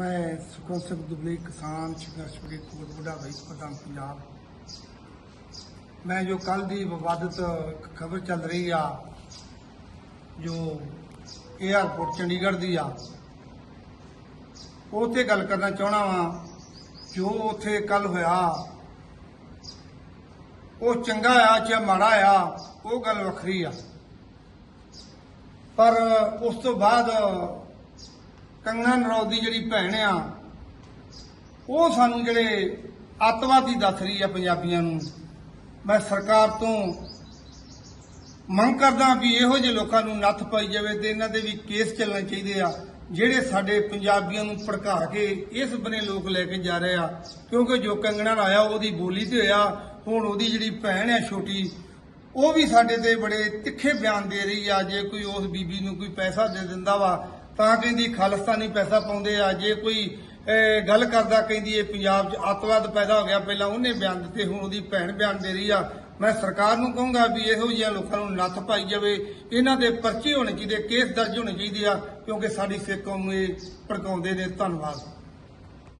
ਮੈਂ ਸੁਖਵੰਤ ਸਿੰਘ ਦੁਬਲੀ, ਕਿਸਾਨ, ਸੰਘਰਸ਼ ਕਮੇਟੀ ਕੋਟ ਬੁੱਢਾ ਵਾਈਸ ਪ੍ਰਧਾਨ ਪੰਜਾਬ। ਮੈਂ ਜੋ ਕੱਲ ਦੀ ਵਿਵਾਦਤ ਖਬਰ ਚੱਲ ਰਹੀ ਆ, ਜੋ 에ਅਰਪੋਰਟ ਚੰਡੀਗੜ੍ਹ ਦੀ ਆ, ਉਹ ਤੇ ਗੱਲ ਕਰਨਾ ਚਾਹਣਾ ਵਾਂ, ਜੋ ਉੱਥੇ ਕੱਲ ਹੋਇਆ, ਉਹ ਚੰਗਾ ਆ ਜਾਂ ਮਾੜਾ ਆ, ਉਹ ਗੱਲ ਵੱਖਰੀ ਆ। ਪਰ ਉਸ ਤੋਂ ਬਾਅਦ ਕੰਗਨਾ ਨਰੌਤ ਦੀ ਜਿਹੜੀ ਭੈਣ ਆ, ਉਹ ਸਾਨੂੰ ਜਿਹੜੇ ਅੱਤਵਾਦੀ ਦੱਸ ਰਹੀ ਆ ਪੰਜਾਬੀਆਂ ਨੂੰ। ਮੈਂ ਸਰਕਾਰ ਤੋਂ ਮੰਗ ਕਰਦਾ ਵੀ ਇਹੋ ਜਿਹੇ ਲੋਕਾਂ ਨੂੰ ਨੱਥ ਪਾਈ ਜਾਵੇ ਤੇ ਇਹਨਾਂ ਦੇ ਵੀ ਕੇਸ ਚੱਲਣੇ ਚਾਹੀਦੇ ਆ, ਜਿਹੜੇ ਸਾਡੇ ਪੰਜਾਬੀਆਂ ਨੂੰ ਭੜਕਾ ਕੇ ਇਸ ਬਨੇ ਲੋਕ ਲੈ ਕੇ ਜਾ ਰਹੇ ਆ। ਕਿਉਂਕਿ ਜੋ ਕੰਗਣਾ ਨਾਲ ਆਇਆ ਉਹਦੀ ਬੋਲੀ ਤੇ ਹੋਇਆ, ਹੁਣ ਉਹਦੀ ਜਿਹੜੀ ਭੈਣ ਆ ਛੋਟੀ, ਉਹ ਵੀ ਸਾਡੇ ਤੇ ਬੜੇ ਤਿੱਖੇ ਬਿਆਨ ਦੇ ਰਹੀ ਆ, ਜੇ ਕੋਈ ਉਸ ਬੀਬੀ ਨੂੰ ਕੋਈ ਪੈਸਾ ਦੇ ਦਿੰਦਾ ਵਾ ਤਾਂ ਕਹਿੰਦੀ ਖਾਲਿਸਤਾਨੀ ਪੈਸਾ ਪਾਉਂਦੇ ਆ, ਜੇ ਕੋਈ ਗੱਲ ਕਰਦਾ ਕਹਿੰਦੀ ਇਹ ਪੰਜਾਬ 'ਚ ਅੱਤਵਾਦ ਪੈਦਾ ਹੋ ਗਿਆ, ਪਹਿਲਾਂ ਉਹਨੇ ਬਿਆਨ ਦਿੱਤੇ, ਹੁਣ ਉਹਦੀ ਭੈਣ ਬਿਆਨ ਦੇ ਰਹੀ ਆ। ਮੈਂ ਸਰਕਾਰ ਨੂੰ ਕਹੂੰਗਾ ਵੀ ਇਹੋ ਜਿਹੀਆਂ ਲੋਕਾਂ ਨੂੰ ਨੱਥ ਪਾਈ ਜਾਵੇ, ਇਹਨਾਂ ਦੇ ਪਰਚੇ ਹੋਣੇ ਚਾਹੀਦੇ, ਕੇਸ ਦਰਜ ਹੋਣੇ ਚਾਹੀਦੇ ਆ, ਕਿਉਂਕਿ ਸਾਡੀ ਸਿੱਖ ਕੌਮ ਨੂੰ ਇਹ ਭੜਕਾਉਂਦੇ ਨੇ, ਧੰਨਵਾਦ।